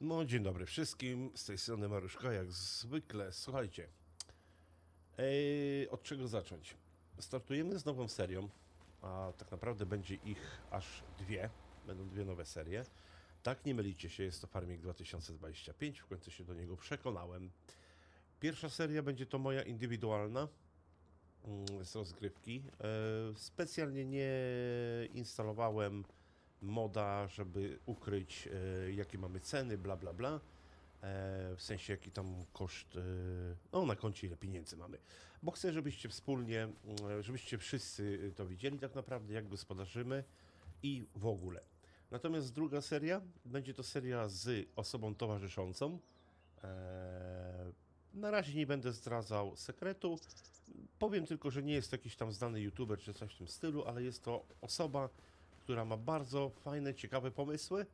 No, dzień dobry wszystkim. Z tej strony Maruszka, jak zwykle. Słuchajcie, Ej, od czego zacząć? Startujemy z nową serią, a tak naprawdę będzie ich aż dwie. Będą dwie nowe serie. Tak, nie mylicie się, jest to Farming 2025. W końcu się do niego przekonałem. Pierwsza seria będzie to moja indywidualna mm, z rozgrywki. E, Specjalnie nie instalowałem moda, żeby ukryć e, jakie mamy ceny, bla bla bla. E, w sensie jaki tam koszt, e, no na koncie ile pieniędzy mamy. Bo chcę, żebyście wspólnie, mm, żebyście wszyscy to widzieli tak naprawdę, jak gospodarzymy i w ogóle. Natomiast druga seria, będzie to seria z osobą towarzyszącą. E, na razie nie będę zdradzał sekretu. Powiem tylko, że nie jest to jakiś tam znany youtuber czy coś w tym stylu, ale jest to osoba, która ma bardzo fajne, ciekawe pomysły.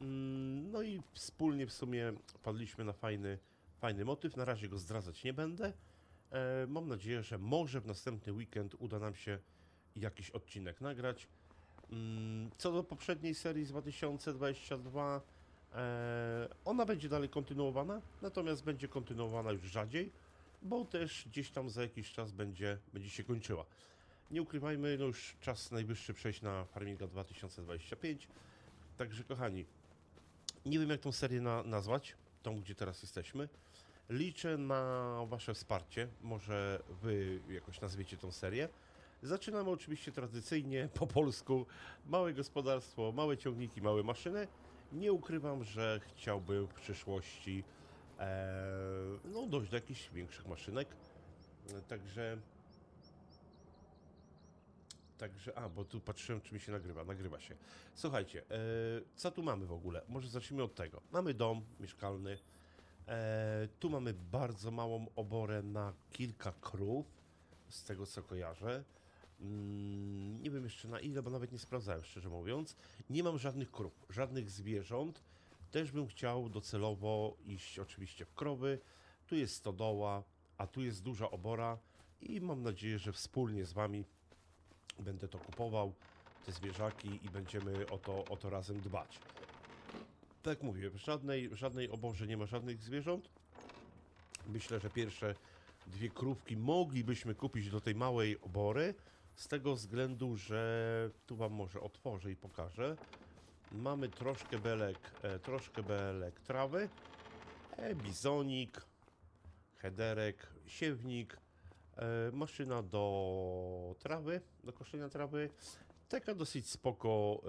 Mm, No i wspólnie w sumie padliśmy na fajny, fajny motyw. Na razie go zdradzać nie będę. E, Mam nadzieję, że może w następny weekend uda nam się jakiś odcinek nagrać. Mm, Co do poprzedniej serii z 2022, e, ona będzie dalej kontynuowana, natomiast będzie kontynuowana już rzadziej, bo też gdzieś tam za jakiś czas będzie, będzie się kończyła. Nie ukrywajmy, no już czas najwyższy przejść na Farminga 2025. Także kochani, nie wiem jak tą serię na, nazwać, tą gdzie teraz jesteśmy. Liczę na Wasze wsparcie. Może Wy jakoś nazwiecie tą serię. Zaczynamy oczywiście tradycyjnie po polsku. Małe gospodarstwo, małe ciągniki, małe maszyny. Nie ukrywam, że chciałbym w przyszłości e, no, dojść do jakichś większych maszynek. Także Także, a, bo tu patrzyłem, czy mi się nagrywa. Nagrywa się. Słuchajcie, e, co tu mamy w ogóle? Może zacznijmy od tego. Mamy dom mieszkalny. E, tu mamy bardzo małą oborę na kilka krów, z tego co kojarzę. Mm, nie wiem jeszcze na ile, bo nawet nie sprawdzałem, szczerze mówiąc. Nie mam żadnych krów, żadnych zwierząt. Też bym chciał docelowo iść oczywiście w krowy. Tu jest stodoła, a tu jest duża obora i mam nadzieję, że wspólnie z Wami będę to kupował, te zwierzaki i będziemy o to, o to razem dbać. Tak mówię, w żadnej, żadnej oborze nie ma żadnych zwierząt. Myślę, że pierwsze dwie krówki moglibyśmy kupić do tej małej obory, z tego względu, że tu Wam może otworzę i pokażę. Mamy troszkę belek, e, troszkę belek trawy, e, bizonik, hederek, siewnik, maszyna do trawy, do koszenia trawy. Taka dosyć spoko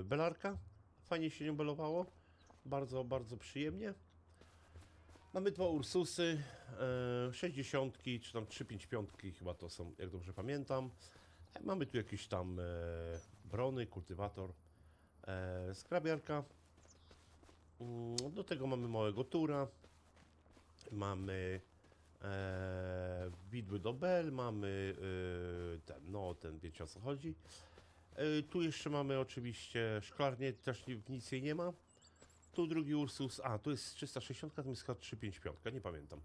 e, belarka. Fajnie się nią belowało. Bardzo, bardzo przyjemnie. Mamy dwa Ursusy, e, 60 czy tam 355 chyba to są, jak dobrze pamiętam. E, Mamy tu jakieś tam e, brony, kultywator, e, skrabiarka. Do tego mamy małego tura. Mamy e, widły do bel, mamy e, ten, no ten, wiecie o co chodzi. E, tu jeszcze mamy oczywiście szklarnię, też ni- nic jej nie ma. Tu drugi Ursus, a tu jest 360, tam jest chyba 355, nie pamiętam.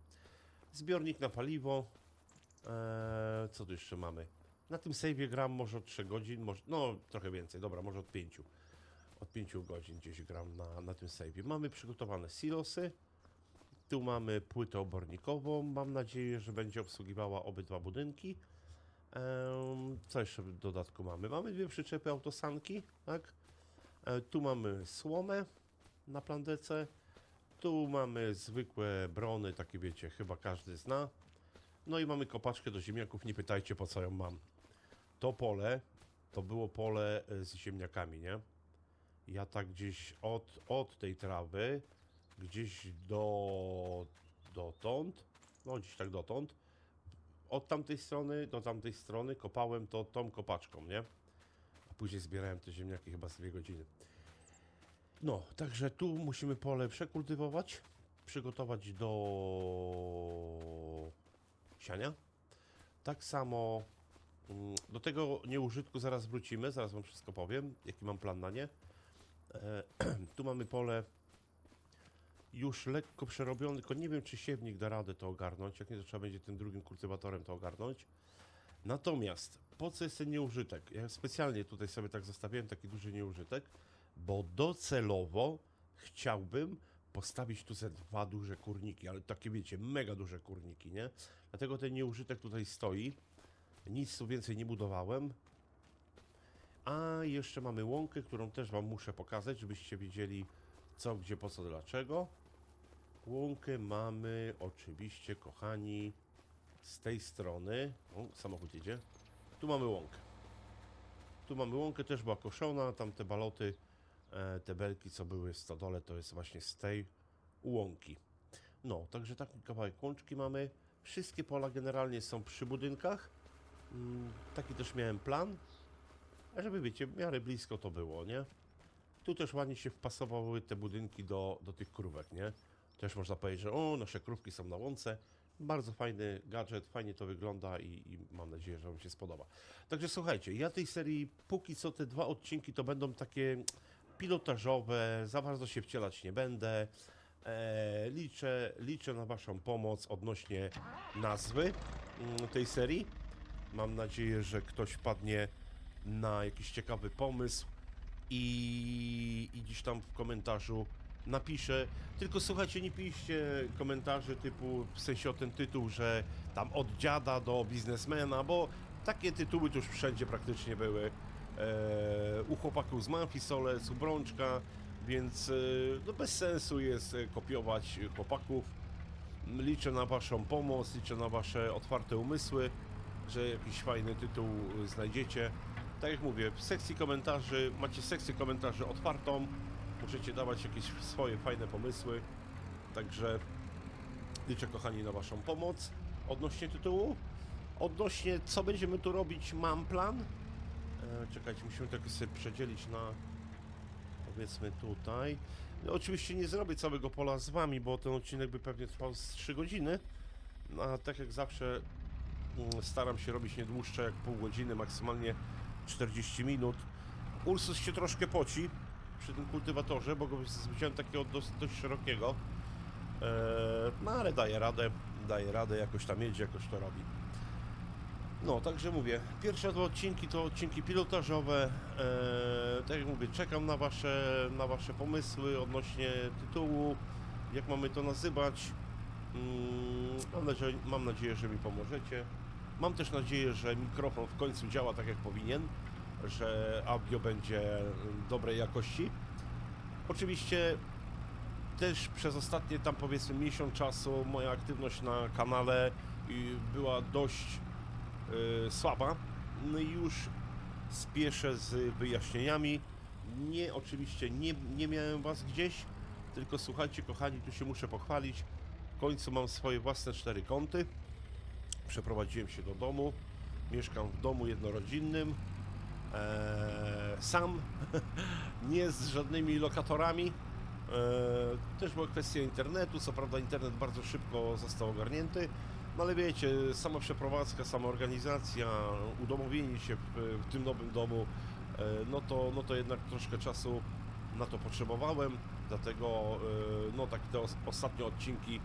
Zbiornik na paliwo. E, co tu jeszcze mamy? Na tym save'ie gram może od 3 godzin, może, no trochę więcej, dobra, może od 5. Od 5 godzin gdzieś gram na, na tym save'ie. Mamy przygotowane silosy. Tu mamy płytę obornikową. Mam nadzieję, że będzie obsługiwała obydwa budynki. Co jeszcze w dodatku mamy? Mamy dwie przyczepy autosanki, tak? E, Tu mamy słomę na plandece. Tu mamy zwykłe brony, takie wiecie, chyba każdy zna. No i mamy kopaczkę do ziemniaków, nie pytajcie po co ją mam. To pole, to było pole e, z ziemniakami, nie? Ja tak gdzieś od, od tej trawy, gdzieś do dotąd, no gdzieś tak dotąd, od tamtej strony do tamtej strony kopałem to tą kopaczką, nie? A później zbierałem te ziemniaki chyba z dwie godziny. No, także tu musimy pole przekultywować, przygotować do siania. Tak samo mm, do tego nieużytku zaraz wrócimy, zaraz wam wszystko powiem, jaki mam plan na nie. E, tu mamy pole już lekko przerobione, tylko nie wiem, czy siewnik da radę to ogarnąć. Jak nie, to trzeba będzie tym drugim kultywatorem to ogarnąć. Natomiast po co jest ten nieużytek? Ja specjalnie tutaj sobie tak zostawiłem taki duży nieużytek, bo docelowo chciałbym postawić tu ze dwa duże kurniki, ale takie wiecie, mega duże kurniki, nie? Dlatego ten nieużytek tutaj stoi. Nic tu więcej nie budowałem. A jeszcze mamy łąkę, którą też wam muszę pokazać, żebyście wiedzieli co, gdzie, po co, dlaczego. Łąkę mamy oczywiście, kochani, z tej strony. O, samochód jedzie. Tu mamy łąkę. Tu mamy łąkę, też była koszona, tam te baloty, e, te belki, co były w stodole, to jest właśnie z tej łąki. No, także taki kawałek łączki mamy. Wszystkie pola generalnie są przy budynkach. Mm, taki też miałem plan. Żeby wiecie, w miarę blisko to było, nie? Tu też ładnie się wpasowały te budynki do, do tych krówek, nie? Też można powiedzieć, że o, nasze krówki są na łące. Bardzo fajny gadżet, fajnie to wygląda i, i mam nadzieję, że Wam się spodoba. Także słuchajcie, ja tej serii póki co te dwa odcinki to będą takie pilotażowe, za bardzo się wcielać nie będę. E, liczę, liczę na Waszą pomoc odnośnie nazwy mm, tej serii. Mam nadzieję, że ktoś wpadnie na jakiś ciekawy pomysł i, i gdzieś tam w komentarzu napiszę. Tylko słuchajcie, nie piszcie komentarzy typu w sensie o ten tytuł, że tam od dziada do biznesmena, bo takie tytuły już wszędzie praktycznie były. E, u chłopaków z Mafii Solec, u Brączka, więc e, no bez sensu jest e, kopiować chłopaków. Liczę na Waszą pomoc, liczę na Wasze otwarte umysły, że jakiś fajny tytuł znajdziecie. Tak jak mówię, w sekcji komentarzy macie sekcję komentarzy otwartą. Możecie dawać jakieś swoje fajne pomysły. Także liczę, kochani, na Waszą pomoc odnośnie tytułu. Odnośnie co będziemy tu robić, mam plan. E, czekajcie, musimy tak sobie przedzielić na powiedzmy tutaj. No, oczywiście nie zrobię całego pola z Wami, bo ten odcinek by pewnie trwał z 3 godziny. No, a tak jak zawsze mm, staram się robić nie dłuższe jak pół godziny, maksymalnie 40 minut. Ursus się troszkę poci przy tym kultywatorze, bo go wziąłem takiego dość, dość szerokiego. Eee, no ale daje radę, daje radę, jakoś tam jedzie, jakoś to robi. No, także mówię, pierwsze dwa odcinki to odcinki pilotażowe. Eee, tak jak mówię, czekam na wasze, na wasze pomysły odnośnie tytułu, jak mamy to nazywać. Mm, mam, nadzieję, mam nadzieję, że mi pomożecie. Mam też nadzieję, że mikrofon w końcu działa tak jak powinien, że audio będzie dobrej jakości. Oczywiście też przez ostatnie tam powiedzmy miesiąc czasu moja aktywność na kanale y, była dość y, słaba. No i już spieszę z wyjaśnieniami. Nie, oczywiście nie, nie miałem was gdzieś, tylko słuchajcie kochani, tu się muszę pochwalić. W końcu mam swoje własne cztery kąty. Przeprowadziłem się do domu. Mieszkam w domu jednorodzinnym. Eee, sam, nie z żadnymi lokatorami. Eee, też była kwestia internetu. Co prawda, internet bardzo szybko został ogarnięty. No ale wiecie, sama przeprowadzka, sama organizacja, udomowienie się w, w tym nowym domu, e, no to, no to jednak troszkę czasu na to potrzebowałem, dlatego e, no tak te os- ostatnie odcinki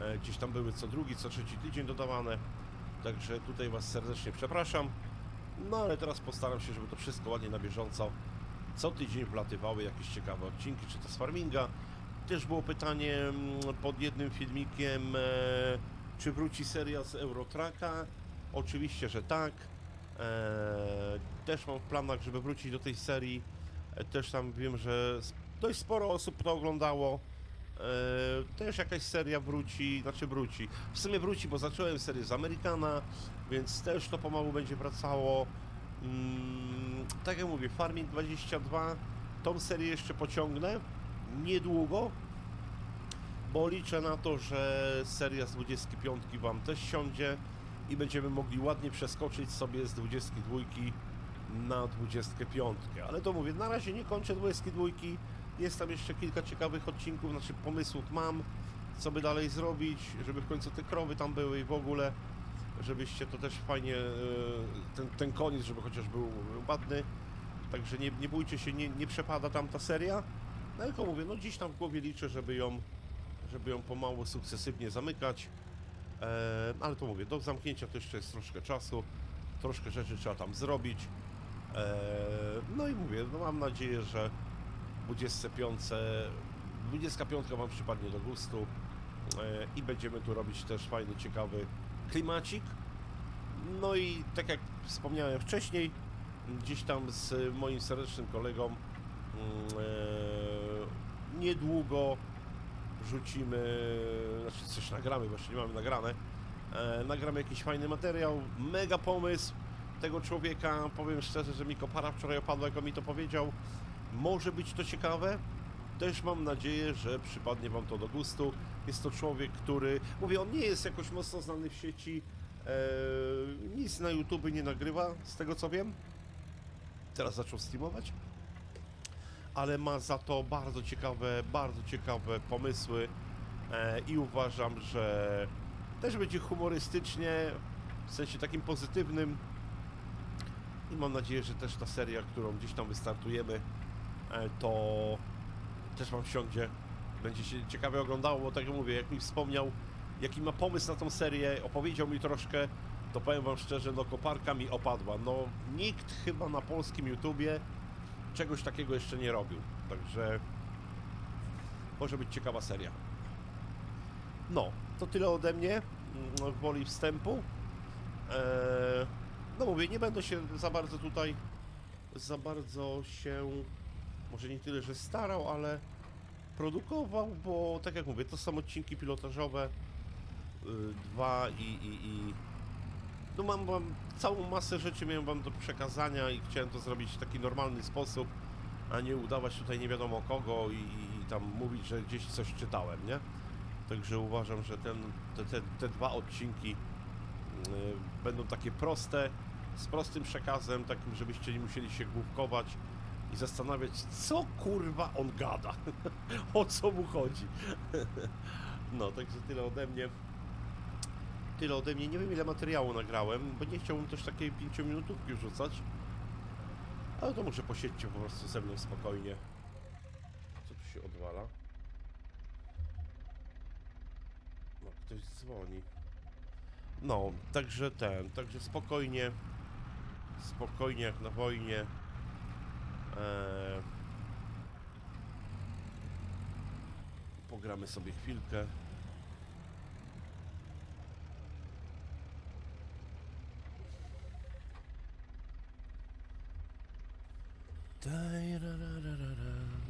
e, gdzieś tam były co drugi, co trzeci tydzień dodawane, także tutaj Was serdecznie przepraszam, no ale teraz postaram się, żeby to wszystko ładnie na bieżąco co tydzień wlatywały jakieś ciekawe odcinki, czy to z farminga. Też było pytanie mm, pod jednym filmikiem, e, czy wróci seria z Eurotraka? Oczywiście, że tak. E, też mam w planach, żeby wrócić do tej serii. E, też tam wiem, że dość sporo osób to oglądało. E, też jakaś seria wróci, znaczy wróci. W sumie wróci, bo zacząłem serię z Amerykana, więc też to pomału będzie wracało. Mm, tak jak mówię, Farming 22, tą serię jeszcze pociągnę niedługo, bo liczę na to, że seria z 25 Wam też siądzie i będziemy mogli ładnie przeskoczyć sobie z 22 na 25. Ale to mówię, na razie nie kończę 22. Jest tam jeszcze kilka ciekawych odcinków, znaczy pomysłów mam, co by dalej zrobić, żeby w końcu te krowy tam były i w ogóle, żebyście to też fajnie, e, ten, ten koniec, żeby chociaż był ładny. Także nie, nie bójcie się, nie, nie przepada tam ta seria. No tylko mówię, no dziś tam w głowie liczę, żeby ją żeby ją pomału, sukcesywnie zamykać. E, ale to mówię, do zamknięcia to jeszcze jest troszkę czasu, troszkę rzeczy trzeba tam zrobić. E, no i mówię, no mam nadzieję, że 25 25 Wam przypadnie do gustu e, i będziemy tu robić też fajny, ciekawy klimacik. No i tak jak wspomniałem wcześniej, gdzieś tam z moim serdecznym kolegą mm, e, niedługo rzucimy, znaczy coś nagramy, bo jeszcze nie mamy nagrane, e, nagramy jakiś fajny materiał, mega pomysł tego człowieka, powiem szczerze, że mi kopara wczoraj opadła, jak on mi to powiedział, może być to ciekawe, też mam nadzieję, że przypadnie Wam to do gustu. Jest to człowiek, który, mówię, on nie jest jakoś mocno znany w sieci, e, nic na YouTube nie nagrywa, z tego co wiem. Teraz zaczął streamować, ale ma za to bardzo ciekawe, bardzo ciekawe pomysły e, i uważam, że też będzie humorystycznie, w sensie takim pozytywnym. I mam nadzieję, że też ta seria, którą gdzieś tam wystartujemy, to też Wam wsiądzie. Będzie się ciekawie oglądało, bo tak jak mówię, jak mi wspomniał, jaki ma pomysł na tą serię, opowiedział mi troszkę, to powiem Wam szczerze, no koparka mi opadła. No nikt chyba na polskim YouTubie czegoś takiego jeszcze nie robił. Także może być ciekawa seria. No, to tyle ode mnie mm, woli wstępu. Eee, no mówię, nie będę się za bardzo tutaj, za bardzo się, może nie tyle, że starał, ale produkował, bo tak jak mówię, to są odcinki pilotażowe, y, dwa i, i, i no mam, mam całą masę rzeczy miałem wam do przekazania i chciałem to zrobić w taki normalny sposób, a nie udawać tutaj nie wiadomo kogo i, i tam mówić, że gdzieś coś czytałem, nie? Także uważam, że ten, te, te, te dwa odcinki y, będą takie proste, z prostym przekazem, takim, żebyście nie musieli się główkować i zastanawiać, co kurwa on gada, o co mu chodzi. no, także tyle ode mnie. Tyle ode mnie. Nie wiem ile materiału nagrałem, bo nie chciałbym też takiej 5 minutówki wrzucać. Ale to może posiedźcie po prostu ze mną spokojnie. Co tu się odwala? No, ktoś dzwoni. No, także ten, także spokojnie. Spokojnie jak na wojnie. Eee, pogramy sobie chwilkę.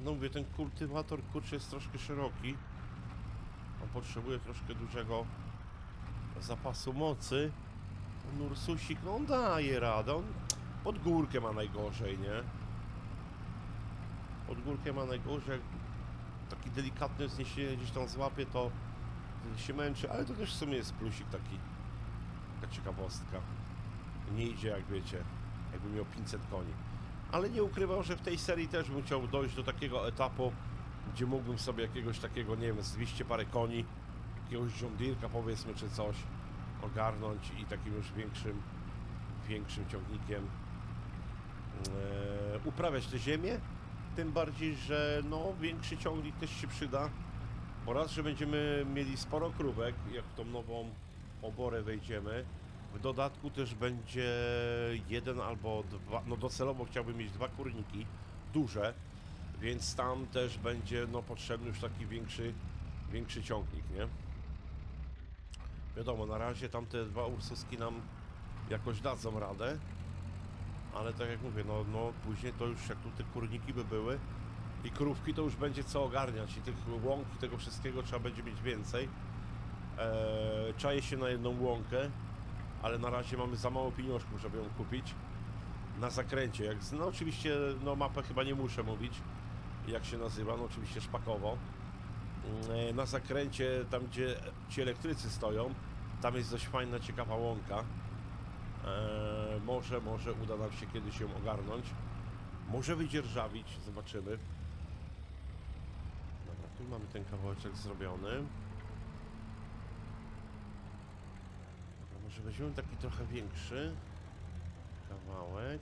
No mówię, ten kultywator kurczę jest troszkę szeroki. On potrzebuje troszkę dużego zapasu mocy. Ten Ursusik, no on daje radę. On pod górkę ma najgorzej, nie? Pod górkę ma najgorzej. Jak taki delikatny wzniesienie gdzieś tam złapie, to się męczy, ale to też w sumie jest plusik taki. Taka ciekawostka. Nie idzie jak wiecie, jakby miał 500 koni. Ale nie ukrywam, że w tej serii też bym chciał dojść do takiego etapu, gdzie mógłbym sobie jakiegoś takiego, nie wiem, z 200 parę koni, jakiegoś Deere'ka powiedzmy, czy coś ogarnąć i takim już większym, większym ciągnikiem e, uprawiać tę ziemię. Tym bardziej, że no, większy ciągnik też się przyda. Po raz, że będziemy mieli sporo krówek, jak w tą nową oborę wejdziemy. W dodatku też będzie jeden albo dwa, no docelowo chciałbym mieć dwa kurniki, duże, więc tam też będzie no potrzebny już taki większy, większy ciągnik, nie? Wiadomo, na razie tam te dwa ursuski nam jakoś dadzą radę, ale tak jak mówię, no, no później to już jak tu te kurniki by były i krówki to już będzie co ogarniać i tych łąk i tego wszystkiego trzeba będzie mieć więcej. Eee, czaję się na jedną łąkę, ale na razie mamy za mało pieniążków, żeby ją kupić na zakręcie. Jak, no oczywiście, no mapę chyba nie muszę mówić, jak się nazywa, no oczywiście szpakowo. Mm, e, Na zakręcie, tam gdzie ci elektrycy stoją, tam jest dość fajna, ciekawa łąka. Eee, może, może uda nam się kiedyś ją ogarnąć. Może wydzierżawić, zobaczymy. Dobra, tu mamy ten kawałeczek zrobiony. Dobra, może weźmiemy taki trochę większy kawałek.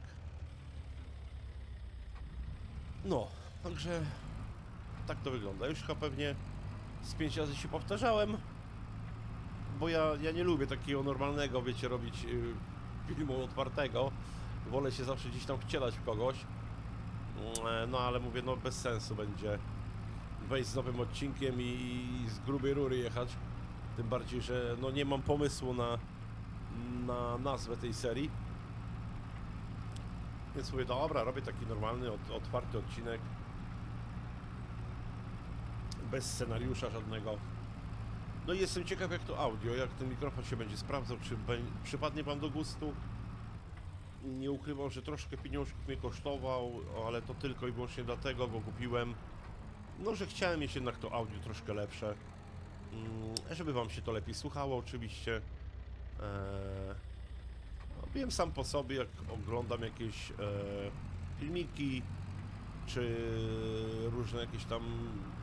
No, także tak to wygląda. Już chyba pewnie z pięć razy się powtarzałem, bo ja, ja nie lubię takiego normalnego, wiecie, robić yy, filmu otwartego. Wolę się zawsze gdzieś tam wcielać w kogoś. E, No ale mówię, no bez sensu będzie wejść z nowym odcinkiem i z grubej rury jechać. Tym bardziej, że no nie mam pomysłu na, na nazwę tej serii. Więc mówię, dobra, robię taki normalny, otwarty odcinek. Bez scenariusza żadnego. No i jestem ciekaw jak to audio, jak ten mikrofon się będzie sprawdzał, czy przypadnie Wam do gustu. Nie ukrywam, że troszkę pieniążków mnie kosztował, ale to tylko i wyłącznie dlatego, bo kupiłem, no że chciałem mieć jednak to audio troszkę lepsze, Mm, żeby Wam się to lepiej słuchało oczywiście. Eee, no, wiem sam po sobie, jak oglądam jakieś e, filmiki, czy różne jakieś tam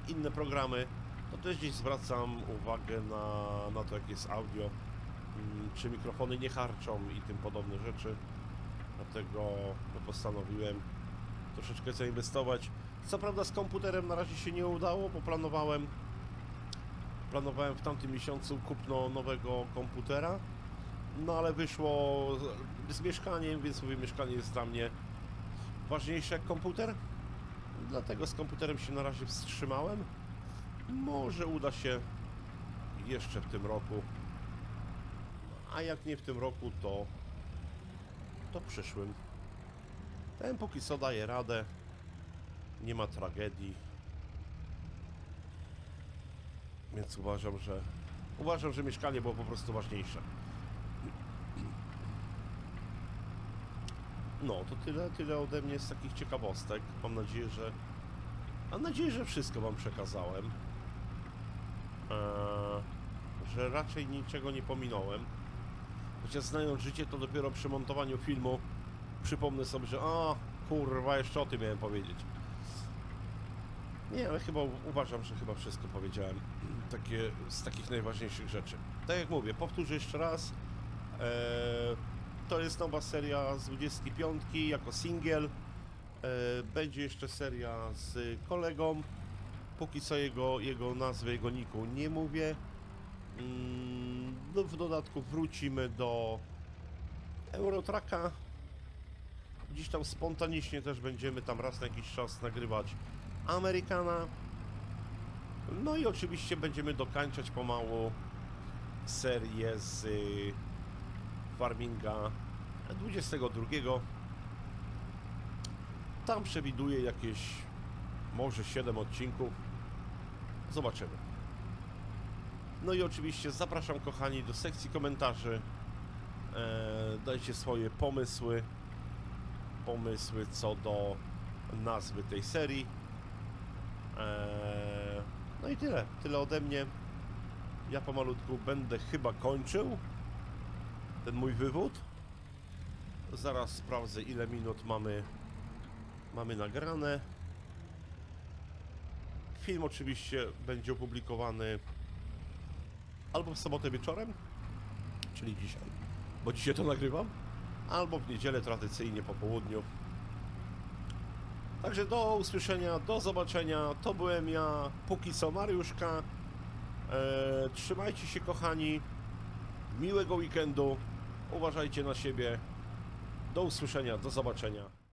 inne programy, to też gdzieś zwracam uwagę na, na to, jak jest audio, mm, czy mikrofony nie harczą i tym podobne rzeczy. Dlatego no, postanowiłem troszeczkę zainwestować. Co prawda z komputerem na razie się nie udało, bo planowałem planowałem w tamtym miesiącu kupno nowego komputera, no ale wyszło z mieszkaniem, więc mówię, mieszkanie jest dla mnie ważniejsze jak komputer. Dlatego z komputerem się na razie wstrzymałem. Może uda się jeszcze w tym roku. A jak nie w tym roku, to to przyszłym. Ten póki co daje radę. Nie ma tragedii. Więc uważam, że uważam, że mieszkanie było po prostu ważniejsze. No, to tyle, tyle ode mnie z takich ciekawostek. Mam nadzieję, że Mam nadzieję, że wszystko Wam przekazałem. Eee, że raczej niczego nie pominąłem. Chociaż znając życie, to dopiero przy montowaniu filmu przypomnę sobie, że a kurwa, jeszcze o tym miałem powiedzieć. Nie, ale chyba uważam, że chyba wszystko powiedziałem. Takie z takich najważniejszych rzeczy. Tak jak mówię, powtórzę jeszcze raz. Eee, to jest nowa seria z 25 jako singiel. E, Będzie jeszcze seria z kolegą. Póki co jego, jego nazwy, jego niku nie mówię. Mm, No w dodatku wrócimy do Eurotraka. Dziś tam spontanicznie też będziemy tam raz na jakiś czas nagrywać Amerykana. No i oczywiście będziemy dokańczać pomału serię z y, Farminga 22. Tam przewiduję jakieś może 7 odcinków. Zobaczymy. No i oczywiście zapraszam kochani do sekcji komentarzy. E, dajcie swoje pomysły. Pomysły co do nazwy tej serii. E, no i tyle. Tyle ode mnie. Ja pomalutku będę chyba kończył ten mój wywód. Zaraz sprawdzę ile minut mamy mamy nagrane. Film oczywiście będzie opublikowany albo w sobotę wieczorem, czyli dzisiaj, bo dzisiaj to nagrywam, albo w niedzielę tradycyjnie po południu. Także do usłyszenia, do zobaczenia. To byłem ja, póki co Mariuszka. Eee, trzymajcie się kochani. Miłego weekendu. Uważajcie na siebie. Do usłyszenia, do zobaczenia.